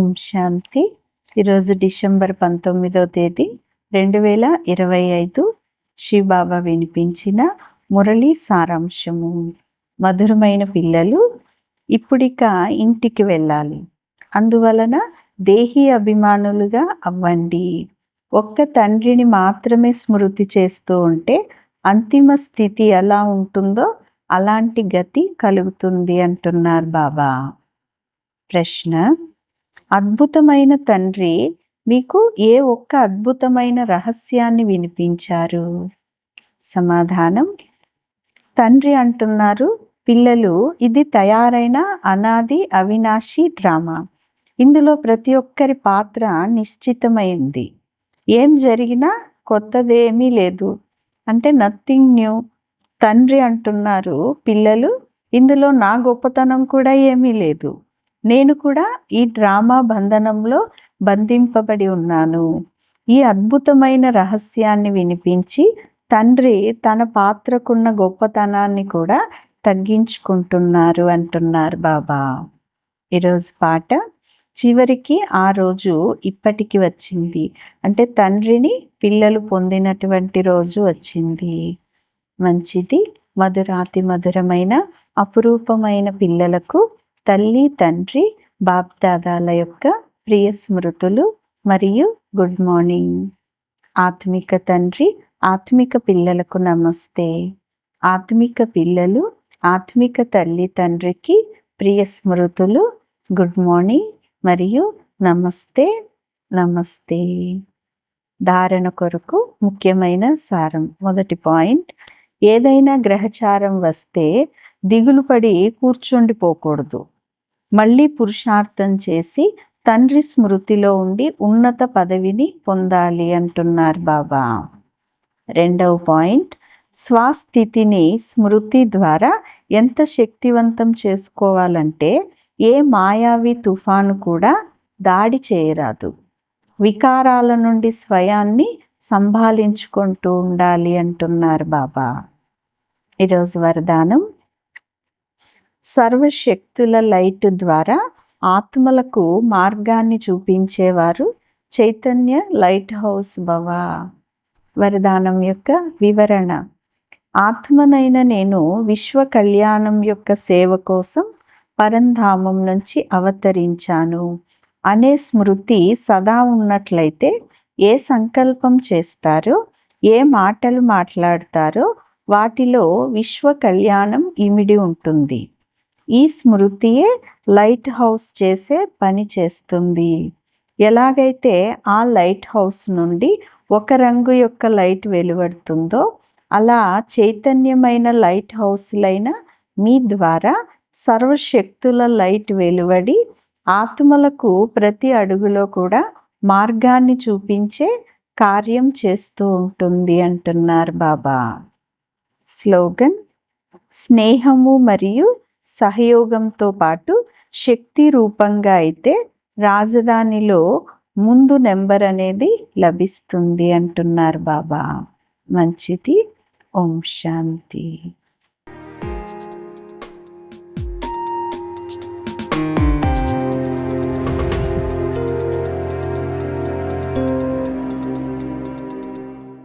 ఓం శాంతి ఈరోజు డిసెంబర్ పంతొమ్మిదవ తేదీ రెండు వేల ఇరవై ఐదు శ్రీబాబా వినిపించిన మురళీ సారాంశము. మధురమైన పిల్లలు ఇప్పుడిక ఇంటికి వెళ్ళాలి. అందువలన దేహీ అభిమానులుగా అవ్వండి. ఒక్క తండ్రిని మాత్రమే స్మృతి చేస్తూ ఉంటే అంతిమ స్థితి ఎలా ఉంటుందో అలాంటి గతి కలుగుతుంది అంటున్నారు బాబా. ప్రశ్న అద్భుతమైన తండ్రి మీకు ఏ ఒక్క అద్భుతమైన రహస్యాన్ని వినిపించారు? సమాధానం. తండ్రి అంటున్నారు పిల్లలు ఇది తయారైన అనాది అవినాశి డ్రామా. ఇందులో ప్రతి ఒక్కరి పాత్ర నిశ్చితమైంది ఏం జరిగినా కొత్తదేమీ లేదు. అంటే నథింగ్ న్యూ తండ్రి అంటున్నారు పిల్లలు ఇందులో నా గొప్పతనం కూడా ఏమీ లేదు. నేను కూడా ఈ డ్రామా బంధనంలో బంధింపబడి ఉన్నాను. ఈ అద్భుతమైన రహస్యాన్ని వినిపించి తండ్రి తన పాత్రకున్న గొప్పతనాన్ని కూడా తగ్గించుకుంటున్నారు అంటున్నారు బాబా. ఈరోజు పాట చివరికి ఆ రోజు ఇప్పటికి వచ్చింది. అంటే తండ్రిని పిల్లలు పొందినటువంటి రోజు వచ్చింది. మంచిది మధురాతి మధురమైన అపురూపమైన పిల్లలకు తల్లి తండ్రి బాప్దాదాల యొక్క ప్రియ స్మృతులు మరియు గుడ్ మార్నింగ్. ఆత్మిక తండ్రి ఆత్మిక పిల్లలకు నమస్తే. ఆత్మిక పిల్లలు ఆత్మిక తల్లి తండ్రికి ప్రియ స్మృతులు గుడ్ మార్నింగ్ మరియు నమస్తే నమస్తే. ధారణ కొరకు ముఖ్యమైన సారం మొదటి పాయింట్. ఏదైనా గ్రహచారం వస్తే దిగులు పడి కూర్చుండిపోకూడదు మళ్ళీ పురుషార్థం చేసి తండ్రి స్మృతిలో ఉండి ఉన్నత పదవిని పొందాలి అంటున్నారు బాబా. రెండవ పాయింట్ స్వస్థితిని స్మృతి ద్వారా ఎంత శక్తివంతం చేసుకోవాలంటే ఏ మాయావి తుఫాను కూడా దాడి చేయరాదు. వికారాల నుండి స్వయాన్ని సంభాలించుకుంటూ ఉండాలి అంటున్నారు బాబా. ఈరోజు వరదానం. సర్వశక్తుల లైట్ ద్వారా ఆత్మలకు మార్గాన్ని చూపించేవారు చైతన్య లైట్ హౌస్ భవ. వరదానం యొక్క వివరణ. ఆత్మనైన నేను విశ్వ కళ్యాణం యొక్క సేవ కోసం పరంధామం నుంచి అవతరించాను. అనే స్మృతి సదా ఉన్నట్లయితే ఏ సంకల్పం చేస్తారో ఏ మాటలు మాట్లాడతారో వాటిలో విశ్వ కళ్యాణం ఇమిడి ఉంటుంది. ఈ స్మృతియే లైట్ హౌస్ చేసే పని చేస్తుంది. ఎలాగైతే ఆ లైట్ హౌస్ నుండి ఒక రంగు యొక్క లైట్ వెలువడుతుందో అలా చైతన్యమైన లైట్ హౌస్లైన మీ ద్వారా సర్వశక్తుల లైట్ వెలువడి ఆత్మలకు ప్రతి అడుగులో కూడా మార్గాన్ని చూపించే కార్యం చేస్తూ ఉంటుంది అంటున్నారు బాబా. స్లోగన్ స్నేహము మరియు సహయోగంతో పాటు శక్తి రూపంగా అయితే రాజధానిలో ముందు నెంబర్ అనేది లభిస్తుంది అంటున్నారు బాబా. మంచిది. ఓం శాంతి.